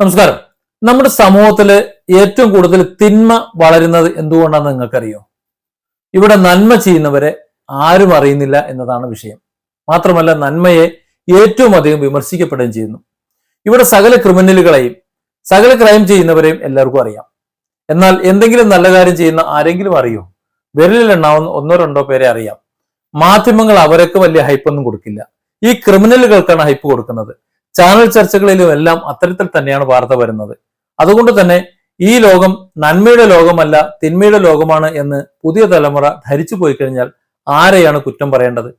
നമസ്കാരം. നമ്മുടെ സമൂഹത്തിൽ ഏറ്റവും കൂടുതൽ തിന്മ വളരുന്നത് എന്തുകൊണ്ടാണെന്ന് നിങ്ങൾക്കറിയോ? ഇവിടെ നന്മ ചെയ്യുന്നവരെ ആരും അറിയുന്നില്ല എന്നതാണ് വിഷയം. മാത്രമല്ല നന്മയെ ഏറ്റവും അധികം വിമർശിക്കപ്പെടുകയും ചെയ്യുന്നു. ഇവിടെ സകല ക്രിമിനലുകളെയും സകല ക്രൈം ചെയ്യുന്നവരെയും എല്ലാവർക്കും അറിയാം. എന്നാൽ എന്തെങ്കിലും നല്ല കാര്യം ചെയ്യുന്ന ആരെങ്കിലും അറിയോ? വിരലിലെണ്ണാവുന്ന ഒന്നോ രണ്ടോ പേരെ അറിയാം. മാധ്യമങ്ങൾ അവരൊക്കെ വലിയ ഹൈപ്പൊന്നും കൊടുക്കില്ല. ഈ ക്രിമിനലുകൾക്കാണ് ഹൈപ്പ് കൊടുക്കുന്നത്. ചാനൽ ചർച്ചകളിലും എല്ലാം അത്തരത്തിൽ തന്നെയാണ് വാർത്ത വരുന്നത്. അതുകൊണ്ട് തന്നെ ഈ ലോകം നന്മയുടെ ലോകമല്ല തിന്മയുടെ ലോകമാണ് എന്ന് പുതിയ തലമുറ ധരിച്ചു പോയി കഴിഞ്ഞാൽ ആരെയാണ് കുറ്റം പറയേണ്ടത്?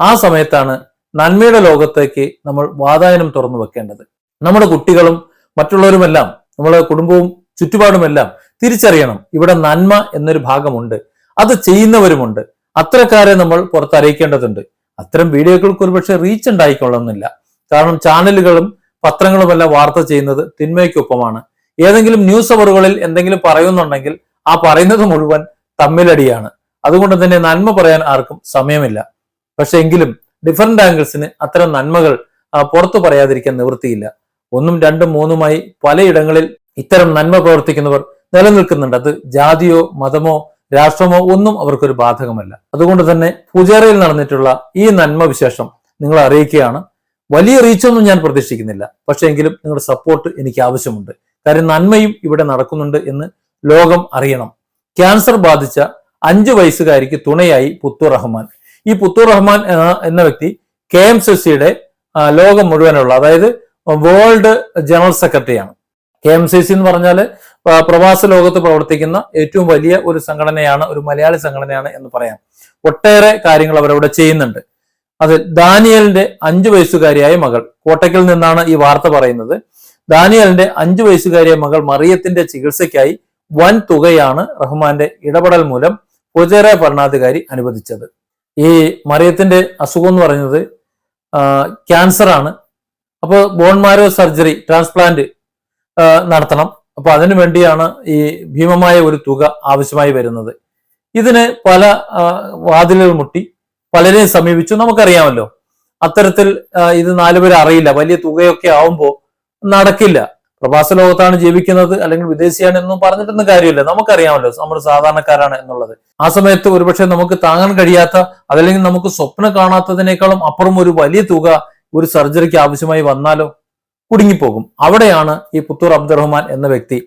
ആ സമയത്താണ് നന്മയുടെ ലോകത്തേക്ക് നമ്മൾ വാതായനം തുറന്നു വെക്കേണ്ടത്. നമ്മുടെ കുട്ടികളും മറ്റുള്ളവരുമെല്ലാം നമ്മുടെ കുടുംബവും ചുറ്റുപാടുമെല്ലാം തിരിച്ചറിയണം. ഇവിടെ നന്മ എന്നൊരു ഭാഗമുണ്ട്. അത് ചെയ്യുന്നവരുമുണ്ട്. അത്തരക്കാരെ നമ്മൾ പുറത്തറിയിക്കേണ്ടതുണ്ട്. അത്തരം വീഡിയോകൾക്ക് ഒരുപക്ഷെ റീച്ച് ഉണ്ടായിക്കൊള്ളുന്നില്ല കാരണം ചാനലുകളും പത്രങ്ങളുമെല്ലാം വാർത്ത ചെയ്യുന്നത് തിന്മയ്ക്കൊപ്പമാണ്. ഏതെങ്കിലും ന്യൂസ് അവറുകളിൽ എന്തെങ്കിലും പറയുന്നുണ്ടെങ്കിൽ ആ പറയുന്നത് മുഴുവൻ തമ്മിലടിയാണ്. അതുകൊണ്ട് തന്നെ നന്മ പറയാൻ ആർക്കും സമയമില്ല. പക്ഷെ എങ്കിലും ഡിഫറെന്റ് ആംഗിൾസിന് അത്തരം നന്മകൾ പുറത്തു പറയാതിരിക്കാൻ നിവൃത്തിയില്ല. ഒന്നും രണ്ടും മൂന്നുമായി പലയിടങ്ങളിൽ ഇത്തരം നന്മ പ്രവർത്തിക്കുന്നവർ നിലനിൽക്കുന്നുണ്ട്. അത് ജാതിയോ മതമോ രാഷ്ട്രമോ ഒന്നും അവർക്കൊരു ബാധകമല്ല. അതുകൊണ്ട് തന്നെ പൂജാരയിൽ നടന്നിട്ടുള്ള ഈ നന്മ വിശേഷം നിങ്ങളെ അറിയിക്കുകയാണ്. വലിയ റീച്ചൊന്നും ഞാൻ പ്രതീക്ഷിക്കുന്നില്ല. പക്ഷേ എങ്കിലും നിങ്ങളുടെ സപ്പോർട്ട് എനിക്ക് ആവശ്യമുണ്ട്. കാര്യം നന്മയും ഇവിടെ നടക്കുന്നുണ്ട് എന്ന് ലോകം അറിയണം. ക്യാൻസർ ബാധിച്ച അഞ്ചു വയസ്സുകാരിക്ക് തുണയായി പുത്തൂർ റഹ്മാൻ. ഈ പുത്തൂർ റഹ്മാൻ എന്ന- വ്യക്തി കെ എം സിയുടെ ലോകം മുഴുവനുള്ള അതായത് വേൾഡ് ജനറൽ സെക്രട്ടറിയാണ് കെ എം സി സി എന്ന് പറഞ്ഞാൽ പ്രവാസ ലോകത്ത് പ്രവർത്തിക്കുന്ന ഏറ്റവും വലിയ ഒരു സംഘടനയാണ് ഒരു മലയാളി സംഘടനയാണ് എന്ന് പറയാം. ഒട്ടേറെ കാര്യങ്ങൾ അവരവിടെ ചെയ്യുന്നുണ്ട്. അത് ദാനിയലിന്റെ അഞ്ചു വയസ്സുകാരിയായ മകൾ. കോട്ടയ്ക്കിൽ നിന്നാണ് ഈ വാർത്ത പറയുന്നത്. ദാനിയലിന്റെ അഞ്ചു വയസ്സുകാരിയായ മകൾ മറിയത്തിന്റെ ചികിത്സയ്ക്കായി വൻ തുകയാണ് റഹ്മാന്റെ ഇടപെടൽ മൂലം പൊതുചേര ഭരണാധികാരി അനുവദിച്ചത്. ഈ മറിയത്തിന്റെ അസുഖം എന്ന് പറയുന്നത് ക്യാൻസർ ആണ്. അപ്പോൾ ബോൺ മാരോ സർജറി ട്രാൻസ്പ്ലാന്റ് നടത്തണം. അപ്പൊ അതിനു വേണ്ടിയാണ് ഈ ഭീമമായ ഒരു തുക ആവശ്യമായി വരുന്നത്. ഇതിന് പല വാതിലുകൾ മുട്ടി പലരെയും സമീപിച്ചു. നമുക്കറിയാമല്ലോ അത്തരത്തിൽ ഇത് നാലുപേരെ അറിയില്ല. വലിയ തുകയൊക്കെ ആവുമ്പോൾ നടക്കില്ല. പ്രവാസ ലോകത്താണ് ജീവിക്കുന്നത് അല്ലെങ്കിൽ വിദേശിയാണ് എന്നും പറഞ്ഞിട്ടൊന്നും കാര്യമില്ല. നമുക്കറിയാമല്ലോ നമ്മൾ സാധാരണക്കാരാണ് എന്നുള്ളത്. ആ സമയത്ത് ഒരുപക്ഷെ നമുക്ക് താങ്ങാൻ കഴിയാത്ത അതല്ലെങ്കിൽ നമുക്ക് സ്വപ്നം കാണാത്തതിനേക്കാളും അപ്പുറം ഒരു വലിയ തുക ഒരു സർജറിക്ക് ആവശ്യമായി വന്നാലോ കുടുങ്ങിപ്പോകും. അവിടെയാണ് ഈ പുത്തൂർ അബ്ദുറഹ്മാൻ എന്ന വ്യക്തി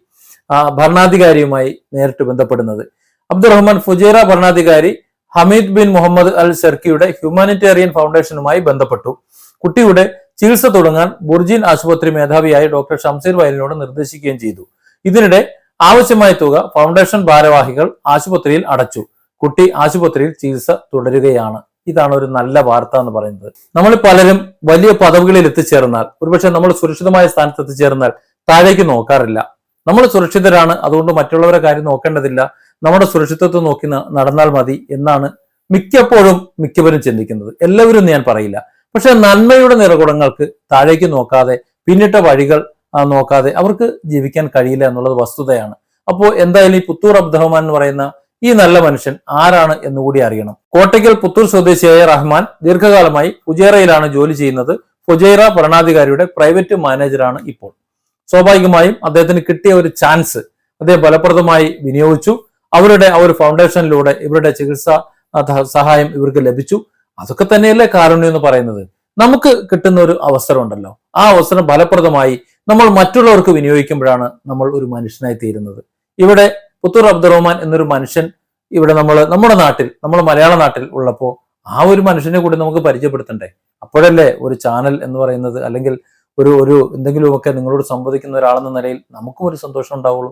ഭരണാധികാരിയുമായി നേരിട്ട് ബന്ധപ്പെടുന്നത്. അബ്ദുറഹ്മാൻ ഫുജേറ ഭരണാധികാരി ഹമീദ് ബിൻ മുഹമ്മദ് അൽ ഷെർക്കിയുടെ ഹ്യൂമാനിറ്റേറിയൻ ഫൗണ്ടേഷനുമായി ബന്ധപ്പെട്ടു. കുട്ടിയുടെ ചികിത്സ തുടങ്ങാൻ ബുർജിൻ ആശുപത്രി മേധാവിയായ ഡോക്ടർ ഷംസീർ വയലിനോട് നിർദ്ദേശിക്കുകയും ചെയ്തു. ഇതിനിടെ ആവശ്യമായ തുക ഫൗണ്ടേഷൻ ഭാരവാഹികൾ ആശുപത്രിയിൽ അടച്ചു. കുട്ടി ആശുപത്രിയിൽ ചികിത്സ തുടരുകയാണ്. ഇതാണ് ഒരു നല്ല വാർത്ത എന്ന് പറയുന്നത്. നമ്മൾ പലരും വലിയ പദവികളിൽ എത്തിച്ചേർന്നാൽ ഒരുപക്ഷെ നമ്മൾ സുരക്ഷിതമായ സ്ഥാനത്ത് എത്തിച്ചേർന്നാൽ താഴേക്ക് നോക്കാറില്ല. നമ്മൾ സുരക്ഷിതരാണ് അതുകൊണ്ട് മറ്റുള്ളവരെ കാര്യം നോക്കേണ്ടതില്ല. നമ്മുടെ സുരക്ഷിതത്വം നോക്കി നടന്നാൽ മതി എന്നാണ് മിക്കപ്പോഴും മിക്കവരും ചിന്തിക്കുന്നത്. എല്ലാവരും ഞാൻ പറയില്ല. പക്ഷെ നന്മയുടെ നിറകുടങ്ങൾക്ക് താഴേക്ക് നോക്കാതെ പിന്നിട്ട വഴികൾ നോക്കാതെ അവർക്ക് ജീവിക്കാൻ കഴിയില്ല എന്നുള്ളത് വസ്തുതയാണ്. അപ്പോൾ എന്തായാലും ഈ പുത്തൂർ അബ്ദുറഹ്മാൻ എന്ന് പറയുന്ന ഈ നല്ല മനുഷ്യൻ ആരാണ് എന്നുകൂടി അറിയണം. കോട്ടയ്ക്കൽ പുത്തൂർ സ്വദേശിയായ റഹ്മാൻ ദീർഘകാലമായി ഫുജേറയിലാണ് ജോലി ചെയ്യുന്നത്. ഫുജൈറ ഭരണാധികാരിയുടെ പ്രൈവറ്റ് മാനേജറാണ് ഇപ്പോൾ. സ്വാഭാവികമായും അദ്ദേഹത്തിന് കിട്ടിയ ഒരു ചാൻസ് അദ്ദേഹം ഫലപ്രദമായി വിനിയോഗിച്ചു. അവരുടെ ആ ഒരു ഫൗണ്ടേഷനിലൂടെ ഇവരുടെ ചികിത്സ സഹായം ഇവർക്ക് ലഭിച്ചു. അതൊക്കെ തന്നെയല്ലേ കാരുണ്യം എന്ന് പറയുന്നത്? നമുക്ക് കിട്ടുന്ന ഒരു അവസരം ഉണ്ടല്ലോ. ആ അവസരം ഫലപ്രദമായി നമ്മൾ മറ്റുള്ളവർക്ക് വിനിയോഗിക്കുമ്പോഴാണ് നമ്മൾ ഒരു മനുഷ്യനായി തീരുന്നത്. ഇവിടെ പുത്തൂർ അബ്ദുറഹ്മാൻ എന്നൊരു മനുഷ്യൻ ഇവിടെ നമ്മൾ നമ്മുടെ നാട്ടിൽ നമ്മുടെ മലയാള നാട്ടിൽ ഉള്ളപ്പോൾ ആ ഒരു മനുഷ്യനെ കൂടി നമുക്ക് പരിചയപ്പെടുത്തണ്ടേ? അപ്പോഴല്ലേ ഒരു ചാനൽ എന്ന് പറയുന്നത് അല്ലെങ്കിൽ ഒരു ഒരു എന്തെങ്കിലുമൊക്കെ നിങ്ങളോട് സംവദിക്കുന്ന ഒരാളെന്ന നിലയിൽ നമുക്കും ഒരു സന്തോഷം ഉണ്ടാവുള്ളൂ.